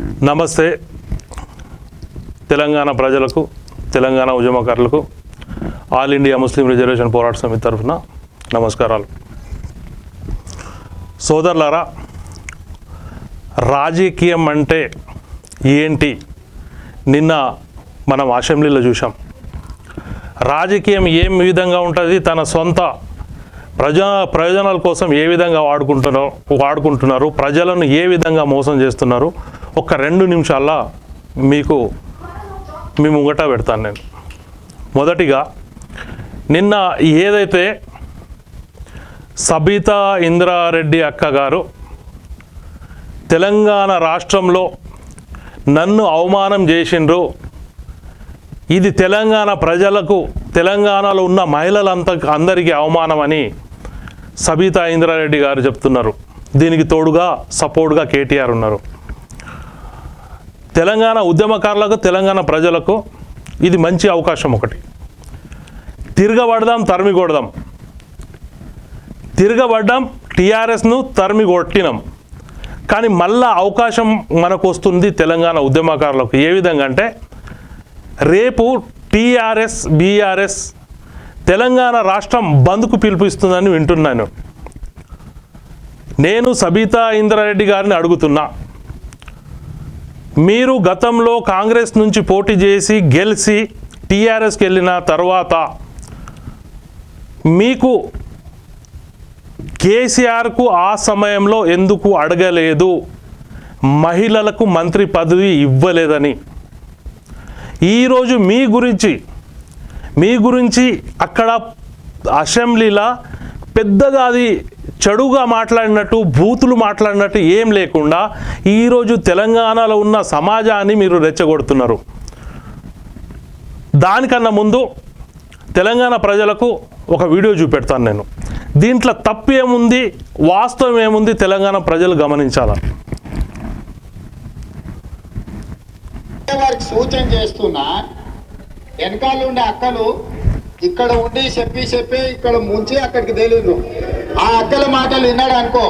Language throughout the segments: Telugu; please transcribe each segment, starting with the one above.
నమస్తే. తెలంగాణ ప్రజలకు తెలంగాణ ఉద్యమకారులకు ఆల్ ఇండియా ముస్లిం రిజర్వేషన్ పోరాట సమితి తరఫున నమస్కారాలు. సోదరులారా రాజకీయం అంటే ఏంటి? నిన్న మనం అసెంబ్లీలో చూసాం రాజకీయం ఏం విధంగా ఉంటుంది? తన సొంత ప్రజా ప్రయోజనాల కోసం ఏ విధంగా వాడుకుంటున్నారో వాడుకుంటున్నారు? ప్రజలను ఏ విధంగా మోసం చేస్తున్నారు? ఒక రెండు నిమిషాల్లో మీకు మీ ముంగట పెడతాను నేను. మొదటిగా నిన్న ఏదైతే సబితా ఇంద్రారెడ్డి అక్క గారు తెలంగాణ రాష్ట్రంలో నన్ను అవమానం చేసిండ్రు ఇది తెలంగాణ ప్రజలకు తెలంగాణలో ఉన్న మహిళలంత అందరికీ అవమానం అని సబితా ఇంద్రారెడ్డి గారు చెప్తున్నారు. దీనికి తోడుగా సపోర్ట్గా కేటీఆర్ ఉన్నారు. తెలంగాణ ఉద్యమకారులకు తెలంగాణ ప్రజలకు ఇది మంచి అవకాశం ఒకటి. తిరగబడదాం తరిమి కొడదాం. తిరగబడ్డాం టీఆర్ఎస్ను తరిమి కొట్టినాం. కానీ మళ్ళా అవకాశం మనకు వస్తుంది తెలంగాణ ఉద్యమకారులకు. ఏ విధంగా అంటే రేపు టీఆర్ఎస్ బీఆర్ఎస్ తెలంగాణ రాష్ట్రం బంద్కు పిలుపుస్తుందని వింటున్నాను. నేను సబితా ఇంద్రారెడ్డి గారిని అడుగుతున్నా. మీరు గతంలో కాంగ్రెస్ నుంచి పోటీ చేసి గెలిచి టీఆర్ఎస్కి వెళ్ళిన తర్వాత మీకు కేసీఆర్కు ఆ సమయంలో ఎందుకు అడగలేదు? మహిళలకు మంత్రి పదవి ఇవ్వలేదని. ఈరోజు మీ గురించి మీ గురించి అక్కడ అసెంబ్లీలో పెద్దగా అది చెడుగా మాట్లాడినట్టు బూతులు మాట్లాడినట్టు ఏం లేకుండా ఈరోజు తెలంగాణలో ఉన్న సమాజాన్ని మీరు రెచ్చగొడుతున్నారు. దానికన్నా ముందు తెలంగాణ ప్రజలకు ఒక వీడియో చూపెడతాను నేను. దీంట్లో తప్పు ఏముంది వాస్తవం ఏముంది తెలంగాణ ప్రజలు గమనించాలా? వారికి సూచన చేస్తున్నా వెనకాల ఉండే అక్కలు ఇక్కడ ఉండి చెప్పి చెప్పి ఇక్కడ ముంచి అక్కడికి తెలియదు ఆ అక్కల మాటలు విన్నాడు అనుకో.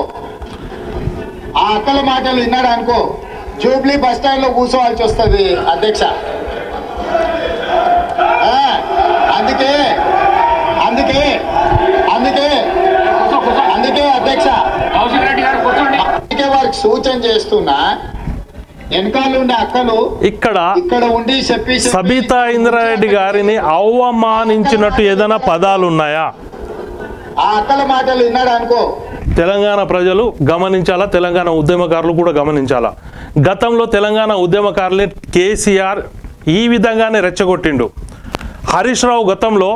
ఆ అక్కల మాటలు విన్నాడు అనుకో. జూబ్లీ బస్ స్టాండ్లో కూర్చోవాల్సి వస్తుంది అధ్యక్ష. అందుకే అందుకే అందుకే అందుకే అధ్యక్ష. అందుకే వారికి సూచన చేస్తున్నా వెనకాల ఉండే అక్కలు ఇక్కడ ఇక్కడ ఉండి చెప్పి చెప్పి సబితా ఇంద్రారెడ్డి గారిని అవమానించినట్టు ఏదైనా పదాలు ఉన్నాయా? ఆ అక్కల మాటలు విన్నాడు అనుకో. తెలంగాణ ప్రజలు గమనించాలా? తెలంగాణ ఉద్యమకారులు కూడా గమనించాలా? గతంలో తెలంగాణ ఉద్యమకారులే కేసీఆర్ ఈ విధంగానే రెచ్చగొట్టిండు. హరీష్ రావు గతంలో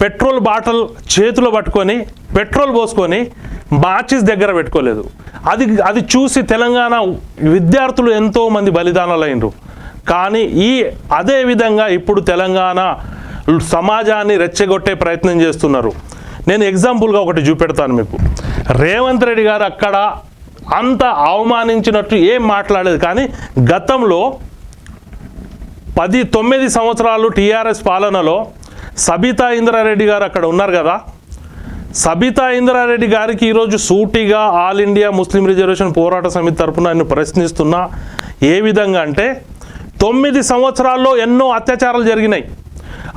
పెట్రోల్ బాటిల్ చేతిలో పట్టుకొని పెట్రోల్ పోసుకొని మాచిస్ దగ్గర పెట్టుకోలేదు. అది అది చూసి తెలంగాణ విద్యార్థులు ఎంతో మంది బలిదానాలు అయినరు కానీ ఈ అదే విధంగా ఇప్పుడు తెలంగాణ సమాజాన్ని రెచ్చగొట్టే ప్రయత్నం చేస్తున్నారు. నేను ఎగ్జాంపుల్గా ఒకటి చూపెడతాను మీకు. రేవంత్ రెడ్డి గారు అక్కడ అంత అవమానించినట్టు ఏం మాట్లాడలేదు. కానీ గతంలో పది తొమ్మిది సంవత్సరాలు టీఆర్ఎస్ పాలనలో సబితా ఇంద్రారెడ్డి గారు అక్కడ ఉన్నారు కదా. సబితా ఇంద్రారెడ్డి గారికి ఈరోజు సూటిగా ఆల్ ఇండియా ముస్లిం రిజర్వేషన్ పోరాట సమితి తరఫున ఆయన ప్రశ్నిస్తున్నా. ఏ విధంగా అంటే తొమ్మిది సంవత్సరాల్లో ఎన్నో అత్యాచారాలు జరిగినాయి.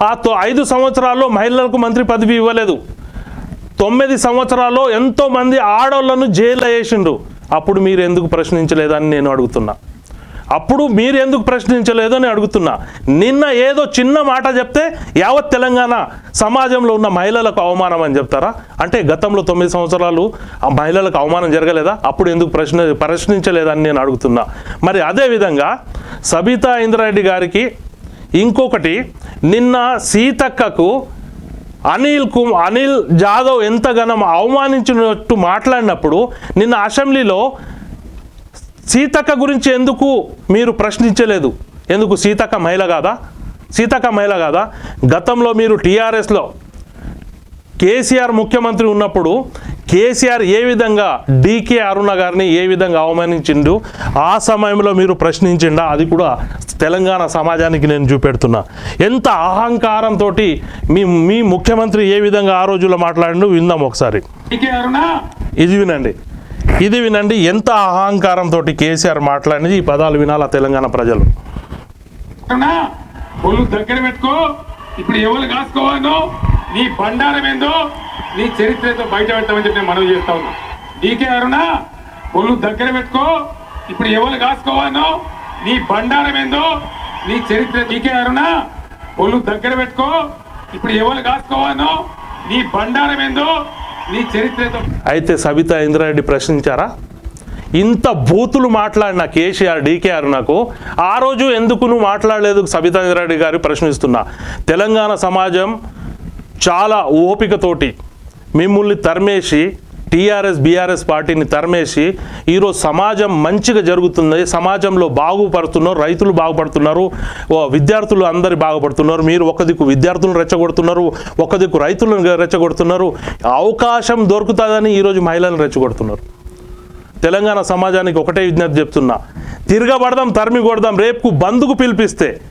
ఆ ఐదు సంవత్సరాల్లో మహిళలకు మంత్రి పదవి ఇవ్వలేదు. తొమ్మిది సంవత్సరాల్లో ఎంతో మంది ఆడోళ్ళను జైల్లో వేసిండు అప్పుడు మీరు ఎందుకు ప్రశ్నించలేదని నేను అడుగుతున్నా. అప్పుడు మీరు ఎందుకు ప్రశ్నించలేదు అని అడుగుతున్నా. నిన్న ఏదో చిన్న మాట చెప్తే యావత్ తెలంగాణ సమాజంలో ఉన్న మహిళలకు అవమానం అని చెప్తారా? అంటే గతంలో తొమ్మిది సంవత్సరాలు ఆ మహిళలకు అవమానం జరగలేదా? అప్పుడు ఎందుకు ప్రశ్న ప్రశ్నించలేదని నేను అడుగుతున్నా. మరి అదేవిధంగా సబితా ఇంద్రారెడ్డి గారికి ఇంకొకటి నిన్న సీతక్కకు అనిల్ కుమ్ అనిల్ జాదవ్ ఎంతగానో అవమానించినట్టు మాట్లాడినప్పుడు నిన్న అసెంబ్లీలో సీతక్క గురించి ఎందుకు మీరు ప్రశ్నించలేదు? ఎందుకు సీతక్క మహిళ కాదా? సీతక్క మహిళ కాదా? గతంలో మీరు టీఆర్ఎస్లో కేసీఆర్ ముఖ్యమంత్రి ఉన్నప్పుడు కేసీఆర్ ఏ విధంగా డీకే అరుణ గారిని ఏ విధంగా అవమానించిండు ఆ సమయంలో మీరు ప్రశ్నించిండా అది కూడా తెలంగాణ సమాజానికి నేను చూపెడుతున్నా. ఎంత అహంకారంతో మీ మీ ముఖ్యమంత్రి ఏ విధంగా ఆ రోజుల్లో మాట్లాడిండు విందాం ఒకసారి. ఇది వినండి. ఇది వినండి ఎంత అహంకారంతో కేసీఆర్ మాట్లాడినది ఈ పదాలు వినాలా తెలంగాణ ప్రజలు? దగ్గర పెట్టుకో. ఇప్పుడు ఎవరు కాసుకోవాలో నీ బండారం ఏందో నీ చరిత్రతో బయట పెట్టమని చెప్పి నేను మనవి చేస్తా ఉన్నా. నీకే అరుణ ఒళ్ళు దగ్గర పెట్టుకో. ఇప్పుడు ఎవరు కాసుకోవాలో నీ బండారం ఏందో నీ చరిత్ర నీకే అరుణ ఒళ్ళు దగ్గర పెట్టుకో. ఇప్పుడు ఎవరు కాసుకోవాలో నీ బండారం ఏందో నీ చరిత్రతో అయితే సవిత ఇంద్రారెడ్డి ప్రశ్నించారా? ఇంత బూతులు మాట్లాడిన కేసీఆర్ డీకేఆర్ నాకు ఆ రోజు ఎందుకు నువ్వు మాట్లాడలేదు? సబితా ఇంద్రారెడ్డి గారు ప్రశ్నిస్తున్నా. తెలంగాణ సమాజం చాలా ఓపికతోటి మిమ్మల్ని తరిమేసి టీఆర్ఎస్ బీఆర్ఎస్ పార్టీని తరిమేసి ఈరోజు సమాజం మంచిగా జరుగుతుంది సమాజంలో బాగుపడుతున్నారు రైతులు బాగుపడుతున్నారు ఓ విద్యార్థులు అందరు బాగుపడుతున్నారు మీరు ఒక దిక్కు విద్యార్థులను రెచ్చగొడుతున్నారు ఒక దిక్కు రైతులను రెచ్చగొడుతున్నారు అవకాశం దొరుకుతుందని ఈరోజు మహిళలను రెచ్చగొడుతున్నారు. తెలంగాణ సమాజానికి ఒకటే విజ్ఞప్తి చెప్తున్నా తిరగబడదాం తరిమి కొడదాం రేపు బంధుకు పిలిపిస్తే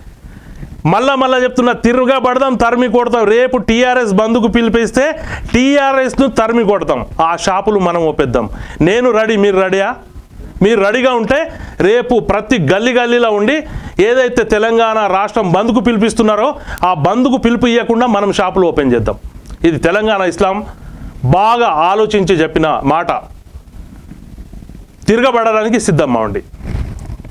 మళ్ళా మళ్ళా చెప్తున్నా తిరగబడదాం తరిమి కొడతాం. రేపు టీఆర్ఎస్ బంధుకు పిలిపిస్తే టీఆర్ఎస్ను తరిమి కొడతాం. ఆ షాపులు మనం ఒప్పిద్దాం. నేను రెడీ మీరు రెడీయా? మీరు రెడీగా ఉంటే రేపు ప్రతి గల్లీ గల్లీలో ఉండి ఏదైతే తెలంగాణ రాష్ట్రం బంద్కు పిలిపిస్తున్నారో ఆ బంద్కు పిలుపు ఇవ్వకుండా మనం షాపులు ఓపెన్ చేద్దాం. ఇది తెలంగాణ ఇస్లాం. బాగా ఆలోచించి చెప్పిన మాట. తిరగబడడానికి సిద్ధం అవ్వండి.